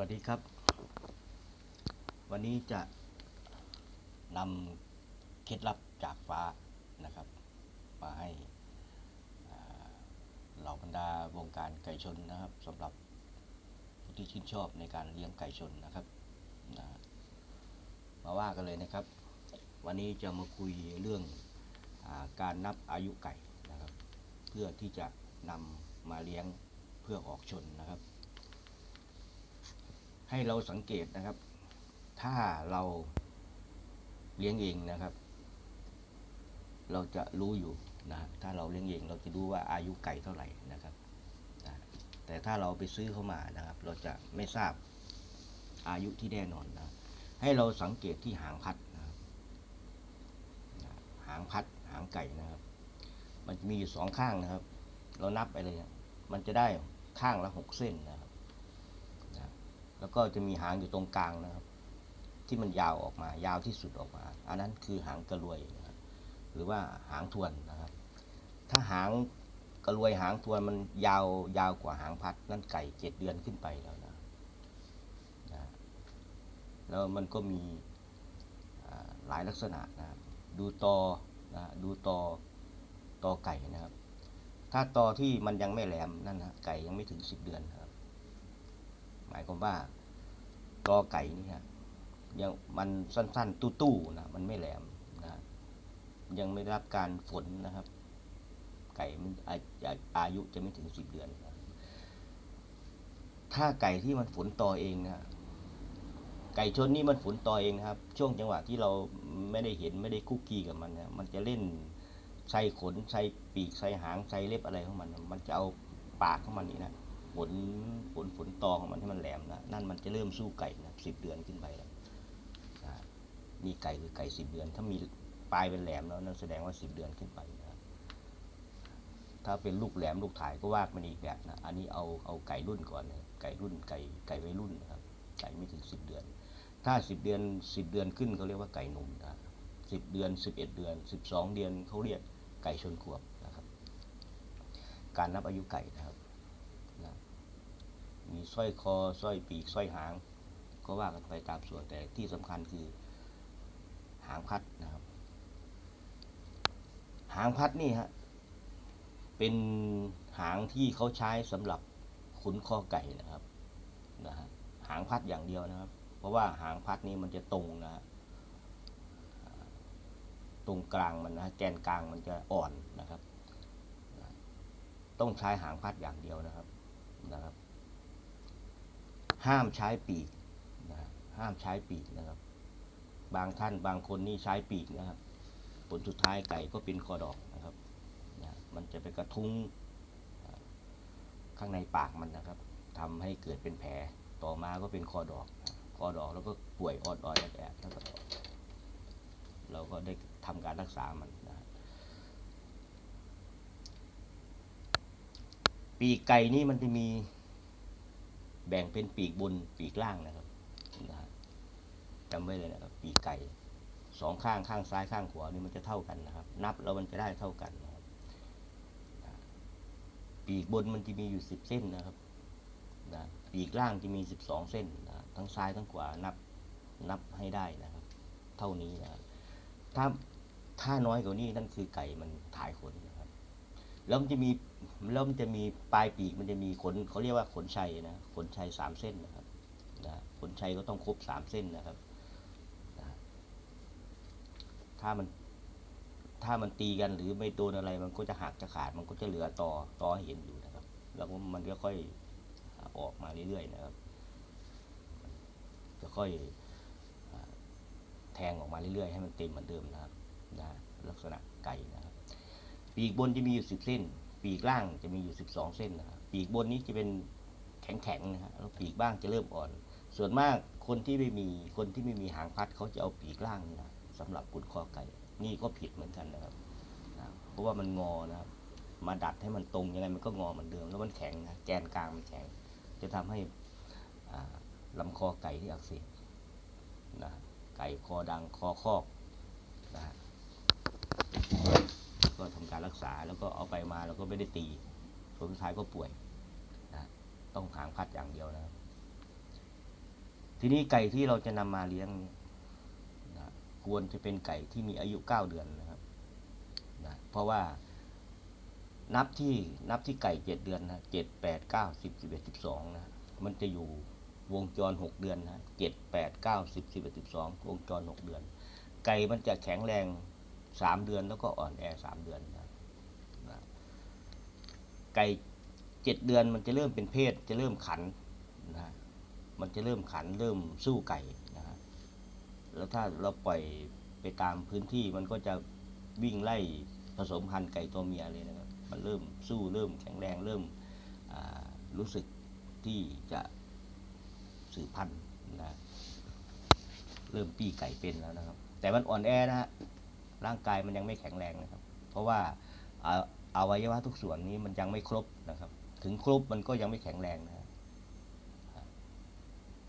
วัสดีครับ วันนี้จะนำเคล็ดลับจากฟ้านะครับ มาให้เหล่าบรรดาวงการไก่ชนนะครับสำหรับผู้ที่ชื่นชอบในการเลี้ยงไก่ชนนะครับนะมาว่ากันเลยนะครับ วันนี้จะมาคุยเรื่องอการนับอายุไก่นะครับ เพื่อที่จะนำมาเลี้ยงเพื่อออกชนนะครับ ให้เราสังเกตนะครับ ถ้าเราเลี้ยงเองนะครับ เราจะรู้อยู่นะถ้าเราเลี้ยงเองเราจะรู้ว่าอายุไก่เท่าไหร่นะครับนะแต่ถ้าเราไปซื้อเข้ามานะครับ เราจะไม่ทราบอายุที่แน่นอนนะให้เราสังเกตที่หางพัดนะครับหางพัดหางไก่นะครับ มันมีอยู่สองข้างนะครับ เรานับไปเลยอะมันจะได้ข้างละหกเส้นนะครับ แล้วก็จะมีหางอยู่ตรงกลางนะครับ ที่มันยาวออกมา ยาวที่สุดออกมา อันนั้นคือหางกระรวยนะครับหรือว่าหางทวนนะครับ ถ้าหางกระรวยหางทวนมันยาวยาวกว่าหางพัด นั่นไก่เจ็ดเดือนขึ้นไปแล้วนะนะแล้วมันก็มีหลายลักษณะนะครับดูตอนะดูตอตอไก่นะครับ ถ้าตอที่มันยังไม่แหลมนั่นนะไก่ยังไม่ถึงสิบเดือน มายความว่าตอไก่นี่ฮะยังมันสั้นๆ ตู้ๆนะมันไม่แหลมนะยังไม่รับการฝนนะครับ ไก่มันอาอาอายุจะไม่ถึงสิบเดือนนะถ้าไก่ที่มันฝนตอเองนะไก่ชนนี่มันฝนตอเองนะครับ ช่วงจังหวะที่เราไม่ได้เห็นไม่ได้คุกคีกับมันนะมันจะเล่นใส่ขนใส่ปีกใส่หางใส่เล็บอะไรของมัน มันจะเอาปากของมันนี่นะ ฝนฝนฝนตอของมันที่มันแหลมนะนั่นมันจะเริ่มสู้ไก่นะสิบเดือนขึ้นไปแล้วนะนี่ไก่คือไก่สิบเดือน ถ้ามีปลายเป็นแหลมแล้วนั่นแสดงว่าสิบเดือนขึ้นไปนะถ้าเป็นลูกแหลมลูกถ่ายก็ว่ามันอีกแบบนะอันนี้เอาเอาไก่รุ่นก่อนนะไก่รุ่นไก่ไก่วัยรุ่นนะครับไก่ไม่ถึงสิบเดือน ถ้าสิบเดือนสิบเดือนขึ้นเขาเรียกว่าไก่หนุ่มนะสิบเดือนสิบเอ็ดเดือนสิบสองเดือนเขาเรียกไก่ชนขวบนะครับ การนับอายุไก่นะครับ มีสร้อยคอสร้อยปีกสร้อยหาง ก็ว่ากันไปตามส่วนแต่ที่สำคัญคือ หางพัดนะครับ หางพัดนี่ฮะเป็นหางที่เขาใช้สำหรับขุนคอไก่นะครับนะฮะหางพัดอย่างเดียวนะครับ เพราะว่าหางพัดนี้มันจะตรงนะฮะตรงกลางมันนะแกนกลางมันจะอ่อนนะครับ ต้องใช้หางพัดอย่างเดียวนะครับนะครับ ห้ามใช้ปีกนะห้ามใช้ปีกนะครับ บางท่านบางคนนี่ใช้ปีกนะครับ ผลสุดท้ายไก่ก็เป็นคอดอกนะครับนะมันจะไปกระทุ้งข้างในปากมันนะครับทำให้เกิดเป็นแผลต่อมาก็เป็นคอดอกคอดอกแล้วก็ป่วยออดออยแอดแอดแล้วก็เราก็ได้ทำการรักษามันนะปีกไก่นี่มันจะมี แบ่งเป็นปีกบนปีกล่างนะครับนะฮะจำไว้เลยนะครับ ปีกไก่สองข้างข้างซ้ายข้างขวานี่มันจะเท่ากันนะครับ นับแล้วมันจะได้เท่ากันนะครับปีกบนมันจะมีอยู่สิบเส้นนะครับนะปีกล่างจะมีสิบสองเส้นนะทั้งซ้ายทั้งขวานับนับให้ได้นะครับ เท่านี้นะครับถ้าถ้าน้อยกว่านี้นั่นคือไก่มันถ่ายขนนะ แล้วมันจะมีแล้วมันจะมีปลายปีกมันจะมีขนเขาเรียกว่าขนชัยนะขนชัยสามเส้นนะครับนะขนชัยก็ต้องครบสามเส้นนะครับนะถ้ามันถ้ามันตีกันหรือไม่โดนอะไร มันก็จะหักจะขาดมันก็จะเหลือต่อต่อเห็นอยู่นะครับ แล้วมันก็ค่อยออกมาเรื่อยๆนะครับจะค่อยอแทงออกมาเรื่อยๆให้มันเต็มเหมือนเดิมนะครับนะลักษณะไก่นะครับ ปีกบนจะมีอยู่สิบเส้น ปีกล่างจะมีอยู่สิบสองเส้นนะครับปีกบนนี้จะเป็นแข็งๆนะฮะแล้วปีกบ้างจะเริ่มอ่อน ส่วนมากคนที่ไม่มีคนที่ไม่มีหางพัดเขาจะเอาปีกล่างนี่นะสำหรับกุดคอไก่นี่ก็ผิดเหมือนกันนะครับนะเพราะว่ามันงอนะครับ มาดัดให้มันตรงยังไงมันก็งอเหมือนเดิมแล้วมันแข็งนะแกนกลางมันแข็ง จะทำให้อ่าลำคอไก่ที่อักเสบนะไก่คอดังคอคอกนะฮะ ก็ทำการรักษาแล้วก็เอาไปมาแล้วก็ไม่ได้ตีผลสุดท้ายก็ป่วยนะต้องหางพัดอย่างเดียวนะทีนี้ไก่ที่เราจะนำมาเลี้ยงเนี่ยนะควรจะเป็นไก่ที่มีอายุเก้าเดือนนะครับนะเพราะว่านับที่นับที่ไก่เจ็ดเดือนนะเจ็ดแปดเก้าสิบสิบเอ็ดสิบสองนะมันจะอยู่วงจรหกเดือนนะเจ็ดแปดเก้าสิบสิบเอ็ดสิบสองวงจรหกเดือน ไก่มันจะแข็งแรง สามเดือนแล้วก็อ่อนแอสามเดือนนะไก่เจ็ดเดือนมันจะเริ่มเป็นเพศจะเริ่มขันนะมันจะเริ่มขันเริ่มสู้ไก่นะฮะแล้วถ้าเราปล่อยไปตามพื้นที่มันก็จะวิ่งไล่ผสมพันธุ์ไก่ตัวเมียเลยนะครับมันเริ่มสู้เริ่มแข็งแรงเริ่มรู้สึกที่จะสืบพันธุ์นะเริ่มปีไก่เป็นแล้วนะครับ แต่มันอ่อนแอนะฮะ ร่างกายมันยังไม่แข็งแรงนะครับ เพราะว่าอาวัยวะทุกส่วนนี้มันยังไม่ครบนะครับ ถึงครบมันก็ยังไม่แข็งแรงนะฮะ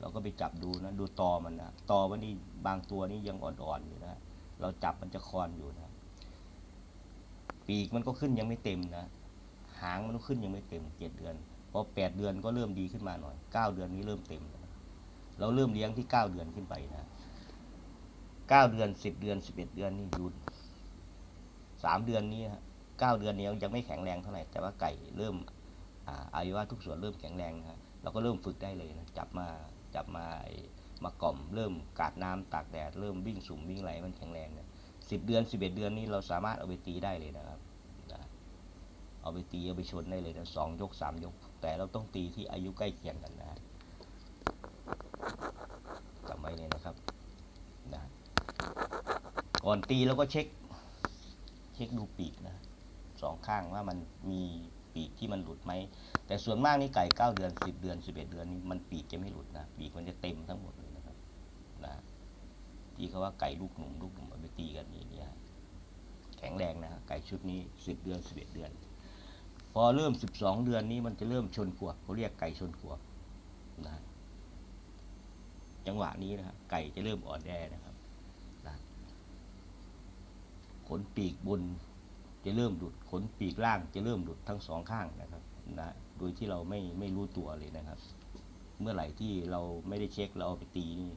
เราก็ไปจับดูนะดูตอมันนะตอมันนี่บางตัวนี่ยังอ่อนๆอยู่นะเราจับมันจะคลอนอยู่นะปีกมันก็ขึ้นยังไม่เต็มนะหางมันก็ขึ้นยังไม่เต็มเจ็ดเดือนพอแปดเดือนก็เริ่มดีขึ้นมาหน่อยเก้าเดือนนี้เริ่มเต็มแล้วนะเราเริ่มเลี้ยงที่เก้าเดือนขึ้นไปนะ เก้าเดือนสิบเดือนสิบเอ็ดเดือนนี่ดูสามเดือนนี้ฮะเก้าเดือนนี้ยังไม่แข็งแรงเท่าไหร่แต่ว่าไก่เริ่มอายุว่าทุกส่วนเริ่มแข็งแรงนะฮะเราก็เริ่มฝึกได้เลยนะจับมาจับมามากล่อมเริ่มกาดน้ำตากแดดเริ่มวิ่งสุ่มวิ่งไหลมันแข็งแรงนะสิบเดือนสิบเอ็ดเดือนนี้เราสามารถเอาไปตีได้เลยนะครับนะเอาไปตีเอาไปชนได้เลยนะสองยกสามยก แต่เราต้องตีที่อายุใกล้เคียงกันนะจำไว้เลยนะครับนะ ก่อนตีเราก็เช็ค เช็คดูปีกนะสองข้างว่ามันมีปีกที่มันหลุดไหม แต่ส่วนมากนี่ไก่เก้าเดือนสิบเดือนสิบเอ็ดเดือนนี่มันปีกจะไม่หลุดนะ ปีกมันจะเต็มทั้งหมดเลยนะครับนะที่เขาว่าไก่ลูกหนุ่มลูกหนุ่มเอาไปตีกันนี่เนี่ยแข็งแรงนะไก่ชุดนี้สิบเดือนสิบเอ็ดเดือน พอเริ่มสิบสองเดือนนี้มันจะเริ่มชนขวบเขาเรียกไก่ชนขวบนะจังหวะนี้นะครับไก่จะเริ่มอ่อนแอนะครับ ขนปีกบนจะเริ่มหลุดขนปีกล่างจะเริ่มหลุดทั้งสองข้างนะครับนะโดยที่เราไม่ไม่รู้ตัวเลยนะครับ เมื่อไหร่ที่เราไม่ได้เช็คเราเอาไปตีนี่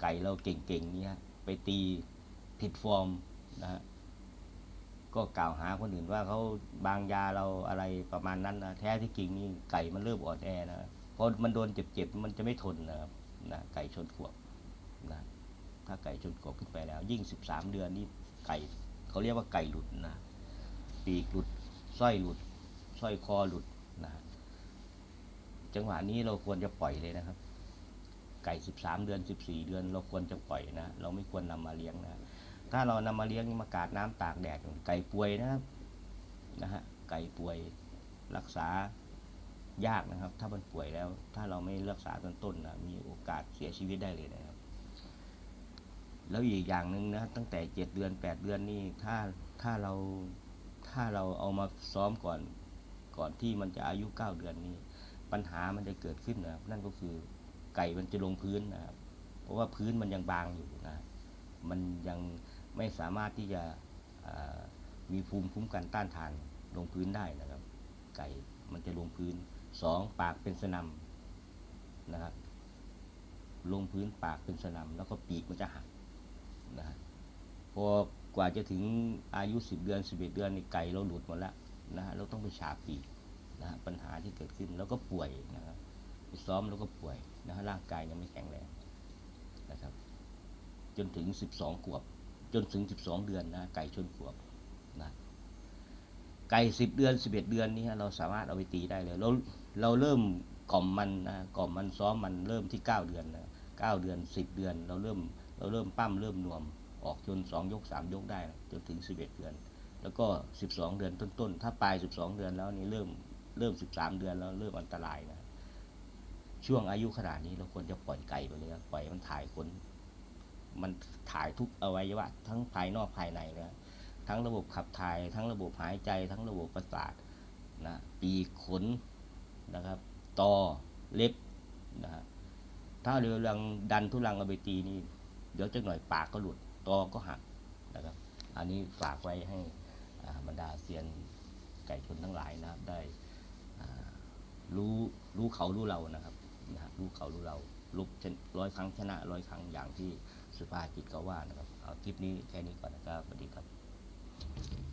ไก่เราเก่งๆเนี่ยไปตีผิดฟอร์มนะฮะก็กล่าวหาคนอื่นว่าเขาบางยาเราอะไรประมาณนั้นนะแท้ที่จริงนี่ไก่มันเริ่มอ่อนแอนะเพราะมันโดนเจ็บๆมันจะไม่ทนนะครับนะไก่ชนขวบนะถ้าไก่ชนขวบขึ้นไปแล้ว ยิ่ง 13 เดือนนี่ไก่ เขาเรียกว่าไก่หลุดนะปีกหลุดสร้อยหลุดสร้อยคอหลุดนะจังหวะนี้เราควรจะปล่อยเลยนะครับ ไก่สิบสามเดือนสิบสี่เดือน เราควรจะปล่อยนะ เราไม่ควรนำมาเลี้ยงนะถ้าเรานำมาเลี้ยงมากาดน้ำตากแดดไก่ป่วยนะครับนะฮะไก่ป่วยรักษายากนะครับ ถ้ามันป่วยแล้ว ถ้าเราไม่รักษาต้นต้นนะมีโอกาสเสียชีวิตได้เลยนะครับ แล้วอีกอย่างหนึ่งนะตั้งแต่เจ็ดเดือนแปดเดือนนี่ถ้าถ้าเราถ้าเราเอามาซ้อมก่อนก่อนที่มันจะอายุเก้าเดือนนี้ปัญหามันจะเกิดขึ้นนะครับนั่นก็คือไก่มันจะลงพื้นนะครับ เพราะว่าพื้นมันยังบางอยู่นะมันยังไม่สามารถที่จะมีภูมิคุ้มกันต้านทานลงพื้นได้นะครับ ไก่มันจะลงพื้นสองปากเป็นสนำนะครับลงพื้นปากเป็นสนำแล้วก็ปีกมันจะหัก นะพอกว่าจะถึงอายุ 10 เดือน 11 เดือนในไก่เราหลุดหมดแล้วนะฮะเราต้องไปฉาบปีกนะฮะปัญหาที่เกิดขึ้นแล้วก็ป่วยนะครับไปซ้อมแล้วก็ป่วยนะฮะร่างกายยังไม่แข็งแรงนะครับ จนถึง 12 ขวบ จนถึง 12 เดือนนะไก่ชนขวบนะไก่10 เดือน 11 เดือนนี้เราสามารถเอาไปตีได้เลยเราเราเริ่มกล่อมมันนะกล่อมมันซ้อมมันเริ่มที่ 9 เดือนนะ9เดือน 10 เดือน เราเริ่ม เราเริ่มปั้มเริ่มนวมออกจนสองยกสามยกได้จนถึงสิบเอ็ดเดือน แล้วก็สิบสองเดือนต้นๆ ถ้าปลายสิบสองเดือนแล้วนี่เริ่มเริ่มสิบสามเดือนแล้วเริ่มอันตรายนะช่วงอายุขนาดนี้เราควรจะปล่อยไก่ไปเลยปล่อยมันถ่ายขนมันถ่ายทุกอวัยวะทั้งภายนอกภายในนะทั้งระบบขับถ่าย ทั้งระบบหายใจ ทั้งระบบประสาทนะปีกขนนะครับตอเล็บนะฮะถ้าเรือรังดันทุลังเอาไปตีนี่ เดี๋ยวจะหน่อยปากก็หลุดตอก็หักนะครับ อันนี้ฝากไว้ให้บรรดาเซียนไก่ชนทั้งหลายนะครับได้รู้รู้เขารู้เรานะครับนะฮะรู้เขารู้เราลุกร้อยครั้งชนะร้อยครั้งอย่างที่สุภาษิตเขาว่านะครับ เอาคลิปนี้แค่นี้ก่อนนะครับสวัสดีครับ